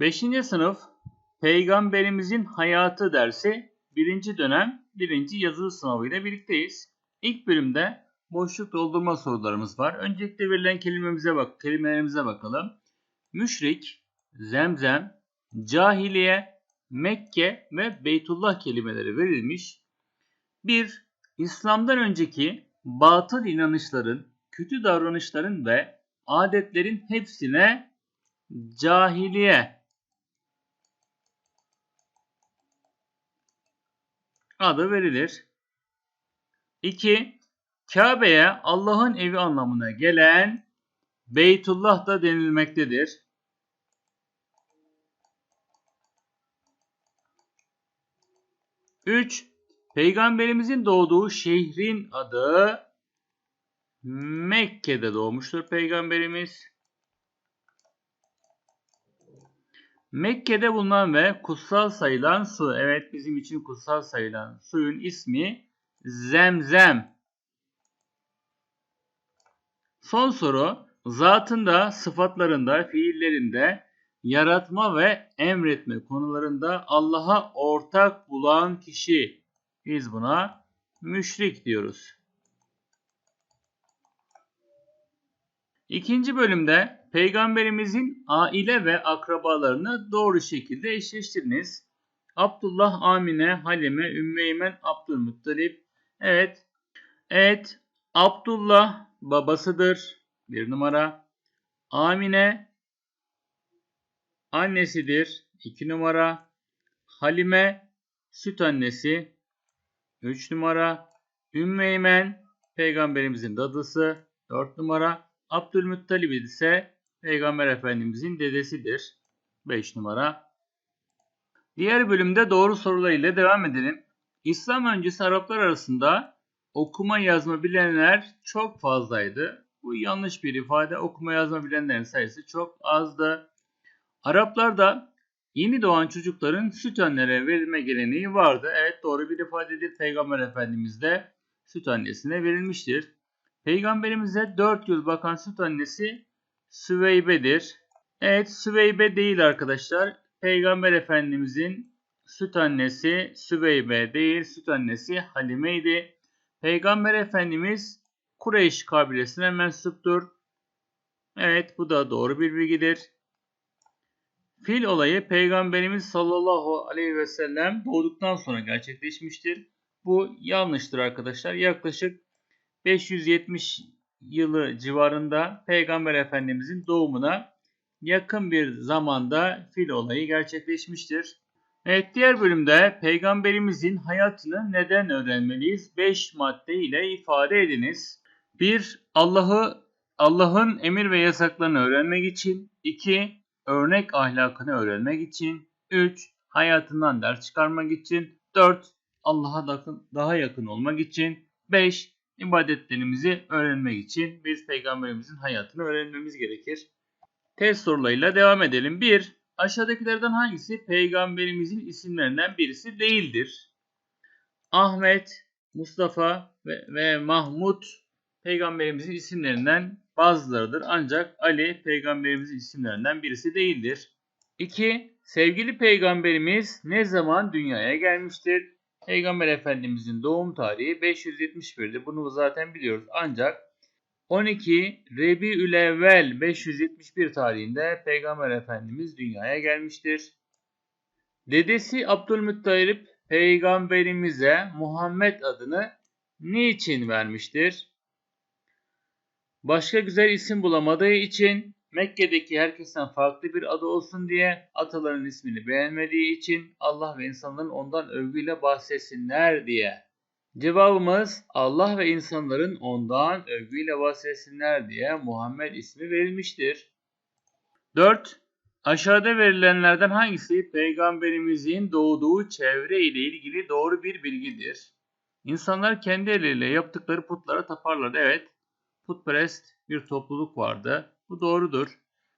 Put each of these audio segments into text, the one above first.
Beşinci sınıf Peygamberimizin Hayatı dersi birinci dönem birinci yazılı sınavıyla birlikteyiz. İlk bölümde boşluk doldurma sorularımız var. Öncelikle verilen kelimemize bak, kelimelerimize bakalım. Müşrik, zemzem, cahiliye, Mekke ve Beytullah kelimeleri verilmiş. 1. İslam'dan önceki batıl inanışların, kötü davranışların ve adetlerin hepsine cahiliye adı verilir. 2. Kabe'ye Allah'ın evi anlamına gelen Beytullah da denilmektedir. Üç, Peygamberimizin doğduğu şehrin adı Mekke'de doğmuştur Peygamberimiz. Mekke'de bulunan ve kutsal sayılan su, evet bizim için kutsal sayılan suyun ismi Zemzem. Son soru, zatında, sıfatlarında, fiillerinde, yaratma ve emretme konularında Allah'a ortak bulan kişi. Biz buna müşrik diyoruz. İkinci bölümde peygamberimizin aile ve akrabalarını doğru şekilde eşleştiriniz. Abdullah, Amine, Halime, Ümmeymen, Abdülmuttalip. Evet. Evet. Abdullah babasıdır. Bir numara. Amine annesidir. İki numara. Halime süt annesi. Üç numara. Ümmeymen peygamberimizin dadısı. Dört numara. Abdülmuttalib ise Peygamber Efendimizin dedesidir. 5 numara. Diğer bölümde doğru sorularıyla devam edelim. İslam öncesi Araplar arasında okuma yazma bilenler çok fazlaydı. Bu yanlış bir ifade. Okuma yazma bilenlerin sayısı çok azdı. Araplarda yeni doğan çocukların süt annelere verilme geleneği vardı. Evet doğru bir ifadedir. Peygamber Efendimiz de süt annesine verilmiştir. Peygamberimize 4 yıl bakan süt annesi Süveybe'dir. Evet Süveybe değil arkadaşlar. Peygamber Efendimizin süt annesi Süveybe değil, süt annesi Halime'ydi. Peygamber Efendimiz Kureyş kabilesine mensuptur. Evet bu da doğru bir bilgidir. Fil olayı Peygamberimiz sallallahu aleyhi ve sellem doğduktan sonra gerçekleşmiştir. Bu yanlıştır arkadaşlar. Yaklaşık 570 yılı civarında Peygamber Efendimizin doğumuna yakın bir zamanda fil olayı gerçekleşmiştir. Evet diğer bölümde peygamberimizin hayatını neden öğrenmeliyiz? 5 madde ile ifade ediniz. 1. Allah'ı Allah'ın emir ve yasaklarını öğrenmek için. 2. Örnek ahlakını öğrenmek için. 3. Hayatından ders çıkarmak için. 4. Allah'a daha yakın olmak için. 5 ibadetlerimizi öğrenmek için biz peygamberimizin hayatını öğrenmemiz gerekir. Test sorularıyla devam edelim. 1. Aşağıdakilerden hangisi peygamberimizin isimlerinden birisi değildir? Ahmet, Mustafa ve, ve Mahmud peygamberimizin isimlerinden bazılarıdır. Ancak Ali peygamberimizin isimlerinden birisi değildir. 2. Sevgili peygamberimiz ne zaman dünyaya gelmiştir? Peygamber Efendimizin doğum tarihi 571'di. Bunu zaten biliyoruz. Ancak 12 Rebiülevvel 571 tarihinde Peygamber Efendimiz dünyaya gelmiştir. Dedesi Abdülmuttalip peygamberimize Muhammed adını niçin vermiştir? Başka güzel isim bulamadığı için Mekke'deki herkesten farklı bir adı olsun diye ataların ismini beğenmediği için Allah ve insanların ondan övgüyle bahsetsinler diye. Cevabımız Allah ve insanların ondan övgüyle bahsetsinler diye Muhammed ismi verilmiştir. 4. Aşağıda verilenlerden hangisi peygamberimizin doğduğu çevre ile ilgili doğru bir bilgidir? İnsanlar kendi elleriyle yaptıkları putlara taparlar. Evet, putperest bir topluluk vardı. Bu doğrudur.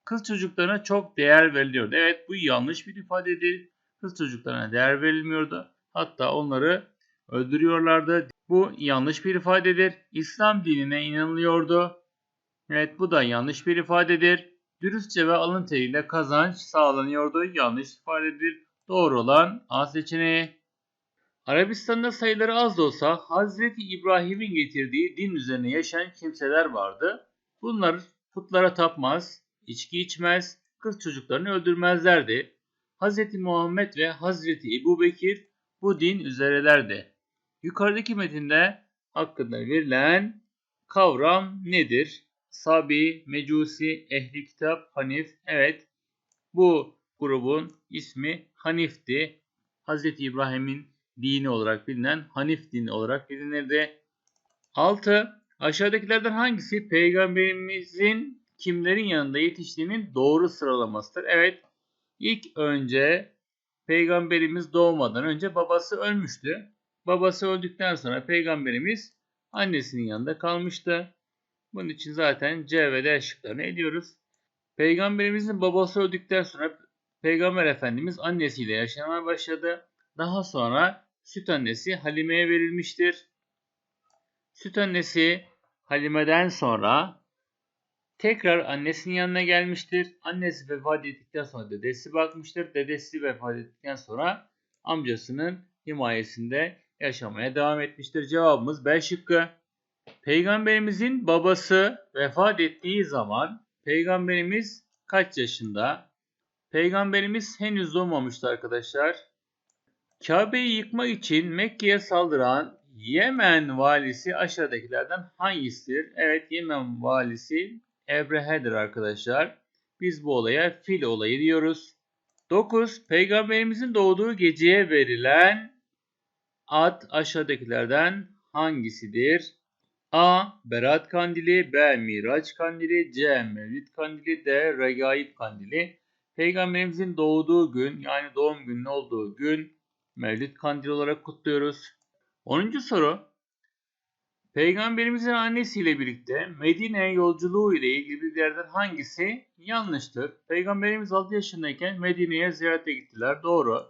Kız çocuklarına çok değer veriliyordu. Evet bu yanlış bir ifadedir. Kız çocuklarına değer verilmiyordu. Hatta onları öldürüyorlardı. Bu yanlış bir ifadedir. İslam dinine inanılıyordu. Evet bu da yanlış bir ifadedir. dürüstçe ve alın teriyle kazanç sağlanıyordu. Yanlış ifade edilir. Doğru olan A seçeneği. Arabistan'da sayıları az da olsa Hazreti İbrahim'in getirdiği din üzerine yaşayan kimseler vardı. Bunlar putlara tapmaz, içki içmez, kız çocuklarını öldürmezlerdi. Hazreti Muhammed ve Hazreti Ebu Bekir bu din üzerelerdi. Yukarıdaki metinde hakkında verilen kavram nedir? Sabi, Mecusi, Ehli Kitap, Hanif. Evet bu grubun ismi Hanif'ti. Hazreti İbrahim'in dini olarak bilinen Hanif dini olarak bilinirdi. 6. Aşağıdakilerden hangisi peygamberimizin kimlerin yanında yetiştiğinin doğru sıralamasıdır? Evet ilk önce peygamberimiz doğmadan önce babası ölmüştü. Babası öldükten sonra peygamberimiz annesinin yanında kalmıştı. Bunun için zaten C ve D şıklarını ediyoruz. Peygamberimizin babası öldükten sonra Peygamber Efendimiz annesiyle yaşamaya başladı. Daha sonra süt annesi Halime'ye verilmiştir. Süt annesi Halime'den sonra tekrar annesinin yanına gelmiştir. Annesi vefat ettikten sonra dedesi bakmıştır. Dedesi vefat ettikten sonra amcasının himayesinde yaşamaya devam etmiştir. Cevabımız B şıkkı. Peygamberimizin babası vefat ettiği zaman peygamberimiz kaç yaşında? Peygamberimiz henüz doğmamıştı arkadaşlar. Kabe'yi yıkmak için Mekke'ye saldıran Yemen valisi aşağıdakilerden hangisidir? Evet Yemen valisi Ebrehe'dir arkadaşlar. Biz bu olaya fil olayı diyoruz. 9. Peygamberimizin doğduğu geceye verilen ad aşağıdakilerden hangisidir? A. Berat kandili B. Miraç kandili C. Mevlid kandili D. Regaib kandili Peygamberimizin doğduğu gün yani doğum günün olduğu gün Mevlid kandili olarak kutluyoruz. 10. soru. Peygamberimizin annesiyle birlikte Medine yolculuğu ile ilgili bilgilerden hangisi yanlıştır? Peygamberimiz 6 yaşındayken Medine'ye ziyarete gittiler. Doğru.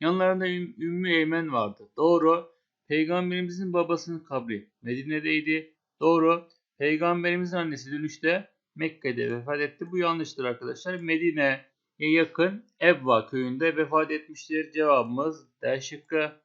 Yanlarında Üm- Ümmü Eymen vardı. Doğru. Peygamberimizin babasının kabri Medine'deydi. Doğru. Peygamberimizin annesi dönüşte Mekke'de vefat etti. Bu yanlıştır arkadaşlar. Medine'ye yakın Ebva köyünde vefat etmiştir. Cevabımız D şıkkı.